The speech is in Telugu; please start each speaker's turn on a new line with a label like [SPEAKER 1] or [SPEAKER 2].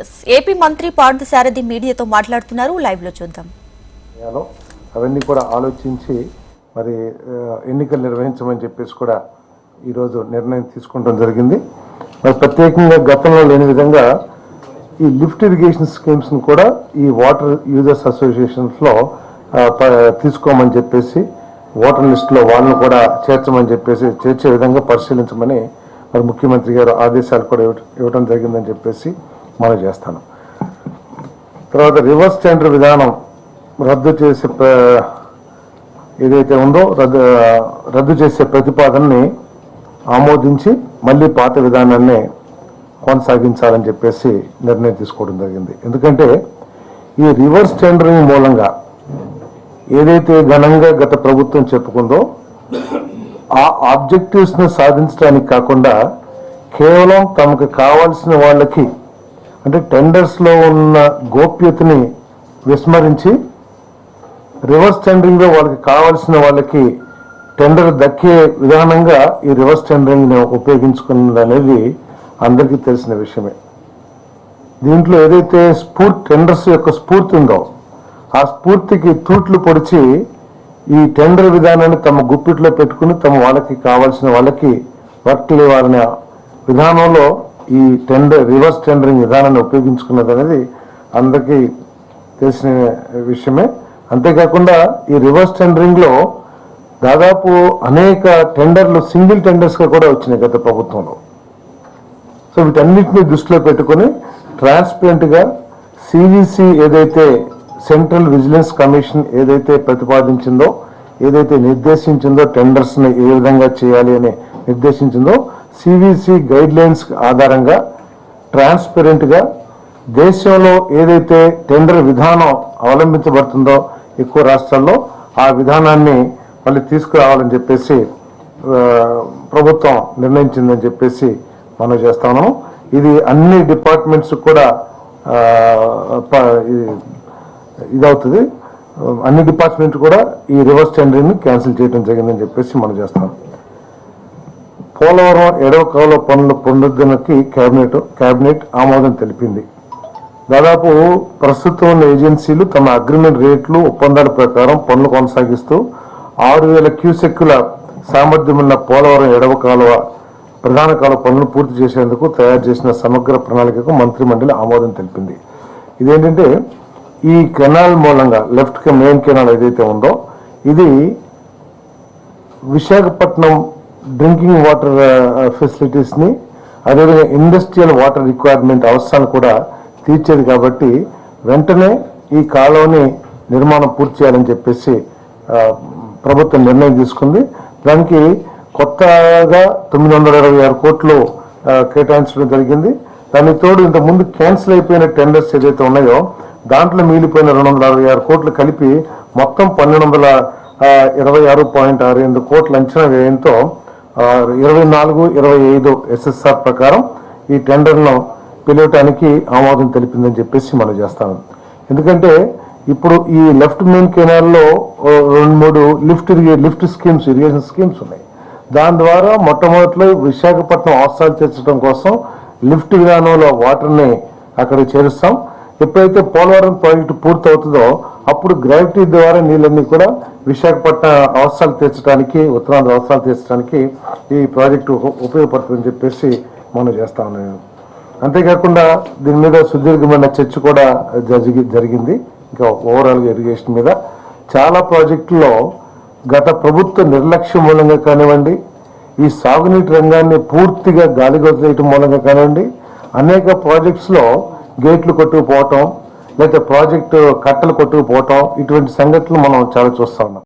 [SPEAKER 1] ఎస్ ఏపీ మంత్రి పార్థసారథి మీడియాతో మాట్లాడుతున్నారు. లైవ్లో చూద్దాం.
[SPEAKER 2] అవన్నీ కూడా ఆలోచించి మరి ఎన్నికలు నిర్వహించమని చెప్పేసి కూడా ఈరోజు నిర్ణయం తీసుకోవడం జరిగింది. మరి ప్రత్యేకంగా గతంలో లేని విధంగా ఈ లిఫ్ట్ ఇరిగేషన్ స్కీమ్స్ని కూడా ఈ వాటర్ యూజర్స్ అసోసియేషన్స్లో తీసుకోమని చెప్పేసి ఓటర్ లిస్టులో వాళ్ళని కూడా చేర్చమని చెప్పేసి చేర్చే విధంగా పరిశీలించమని మరి ముఖ్యమంత్రి గారు ఆదేశాలు కూడా ఇవ్వటం ఇవ్వడం జరిగిందని చెప్పేసి మనం చేస్తాను. తర్వాత రివర్స్ టెండర్ విధానం రద్దు చేసే ఏదైతే ఉందో రద్దు రద్దు చేసే ప్రతిపాదనని ఆమోదించి మళ్ళీ పాత విధానాన్ని కొనసాగించాలని చెప్పేసి నిర్ణయం తీసుకోవడం జరిగింది. ఎందుకంటే ఈ రివర్స్ టెండరింగ్ మూలంగా ఏదైతే ఘనంగా గత ప్రభుత్వం చెప్పుకుందో ఆ ఆబ్జెక్టివ్స్ని సాధించడానికి కాకుండా కేవలం తమకు కావాల్సిన వాళ్ళకి అంటే టెండర్స్లో ఉన్న గోప్యతని విస్మరించి రివర్స్ టెండరింగ్లో వాళ్ళకి కావాల్సిన వాళ్ళకి టెండర్ దక్కే విధానంగా ఈ రివర్స్ టెండరింగ్ని ఉపయోగించుకున్నది అనేది అందరికీ తెలిసిన విషయమే. దీంట్లో ఏదైతే స్ఫూర్తి టెండర్స్ యొక్క స్ఫూర్తి ఉందో ఆ స్ఫూర్తికి తూట్లు పొడిచి ఈ టెండర్ విధానాన్ని తమ గుప్పిట్లో పెట్టుకుని తమ వాళ్ళకి కావాల్సిన వాళ్ళకి వర్క్లు ఇవ్వాలనే విధానంలో ఈ టెండర్ రివర్స్ టెండరింగ్ విధానాన్ని ఉపయోగించుకున్నది అనేది అందరికీ తెలిసిన విషయమే. అంతేకాకుండా ఈ రివర్స్ టెండరింగ్లో దాదాపు అనేక టెండర్లు సింగిల్ టెండర్స్గా కూడా వచ్చినాయి గత ప్రభుత్వంలో. సో వీటన్నిటిని దృష్టిలో పెట్టుకొని ట్రాన్స్పరెంట్గా సివిసి ఏదైతే సెంట్రల్ విజిలెన్స్ కమిషన్ ఏదైతే ప్రతిపాదించిందో ఏదైతే నిర్దేశించిందో టెండర్స్ని ఏ విధంగా చేయాలి అని నిర్దేశించిందో సివిసి గైడ్ లైన్స్ ఆధారంగా ట్రాన్స్పరెంట్గా దేశంలో ఏదైతే టెండర్ విధానం అవలంబించబడుతుందో ఎక్కువ రాష్ట్రాల్లో ఆ విధానాన్ని మళ్ళీ తీసుకురావాలని చెప్పేసి ప్రభుత్వం నిర్ణయించిందని చెప్పేసి మనం చేస్తా ఉన్నాము. ఇది అన్ని డిపార్ట్మెంట్స్ కూడా ప- ఇది- ఇదవుతుంది. అన్ని డిపార్ట్మెంట్ కూడా ఈ రివర్స్ టెండరింగ్ క్యాన్సిల్ చేయడం జరిగిందని చెప్పేసి మనం చేస్తాం పోలవరం ఎడవ కాలువ పనుల పునరుద్ధరణకి కేబినెట్ కేబినెట్ ఆమోదం తెలిపింది. దాదాపు ప్రస్తుతం ఉన్న ఏజెన్సీలు తమ అగ్రిమెంట్ రేట్లు ఒప్పందాల ప్రకారం పనులు కొనసాగిస్తూ ఆరు వేల క్యూసెక్కుల సామర్థ్యం ఉన్న పోలవరం ఎడవ కాలువ ప్రధాన కాలువ పనులు పూర్తి చేసేందుకు తయారు చేసిన సమగ్ర ప్రణాళికకు మంత్రి మండలి ఆమోదం తెలిపింది. ఇదేంటంటే ఈ కెనాల్ మూలంగా లెఫ్ట్ మెయిన్ కెనాల్ ఏదైతే ఉందో ఇది విశాఖపట్నం డ్రింకింగ్ వాటర్ ఫెసిలిటీస్ని అదేవిధంగా ఇండస్ట్రియల్ వాటర్ రిక్వైర్మెంట్ అవసరాలు కూడా తీర్చేది కాబట్టి వెంటనే ఈ కాలువని నిర్మాణం పూర్తి చేయాలని చెప్పేసి ప్రభుత్వం నిర్ణయం తీసుకుంది. దానికి కొత్తగా తొమ్మిది వందల ఇరవై ఆరు కోట్లు కేటాయించడం జరిగింది. దానికి తోడు ఇంత ముందు క్యాన్సిల్ అయిపోయిన టెండర్స్ ఏదైతే ఉన్నాయో దాంట్లో మిగిలిపోయిన రెండు వందల అరవై ఆరు కోట్లు కలిపి మొత్తం పన్నెండు వందల ఇరవై ఆరు పాయింట్ ఆరు ఎనిమిది కోట్ల అంచనా వ్యయంతో ఇరవై నాలుగు ఇరవై ఐదు ఎస్ఎస్ఆర్ ప్రకారం ఈ టెండర్ను పిలవటానికి ఆమోదం తెలిపిందని చెప్పేసి మనం చేస్తాను ఎందుకంటే ఇప్పుడు ఈ లెఫ్ట్ మెయిన్ కెనాల్లో రెండు మూడు లిఫ్ట్ ఇరిగే లిఫ్ట్ స్కీమ్స్ ఇరిగేషన్ స్కీమ్స్ ఉన్నాయి. దాని ద్వారా మొట్టమొదటిలో విశాఖపట్నం అవసరాలు తీర్చడం కోసం లిఫ్ట్ విధానంలో వాటర్ని అక్కడ చేరుస్తాం. ఎప్పుడైతే పోలవరం ప్రాజెక్టు పూర్తవుతుందో అప్పుడు గ్రావిటీ ద్వారా నీళ్ళన్నీ కూడా విశాఖపట్నం అవసరాలు తీర్చడానికి ఉత్తరాంధ్ర అవసరాలు తీర్చడానికి ఈ ప్రాజెక్టు ఉపయోగపడుతుందని చెప్పేసి మనం చేస్తా ఉన్నాను అంతేకాకుండా దీని మీద సుదీర్ఘమైన చర్చ కూడా జరిగి జరిగింది. ఇంకా ఓవరాల్గా ఇరిగేషన్ మీద. చాలా ప్రాజెక్టుల్లో గత ప్రభుత్వ నిర్లక్ష్యం మూలంగా కానివ్వండి ఈ సాగునీటి రంగాన్ని పూర్తిగా గాలికి మూలంగా కానివ్వండి అనేక ప్రాజెక్ట్స్లో గేట్లు కొట్టుకుపోవటం లేకపోతే ప్రాజెక్టు కట్టలు కొట్టుకుపోవటం ఇటువంటి సంఘటనలు మనం చాలా చూస్తూ ఉన్నాం.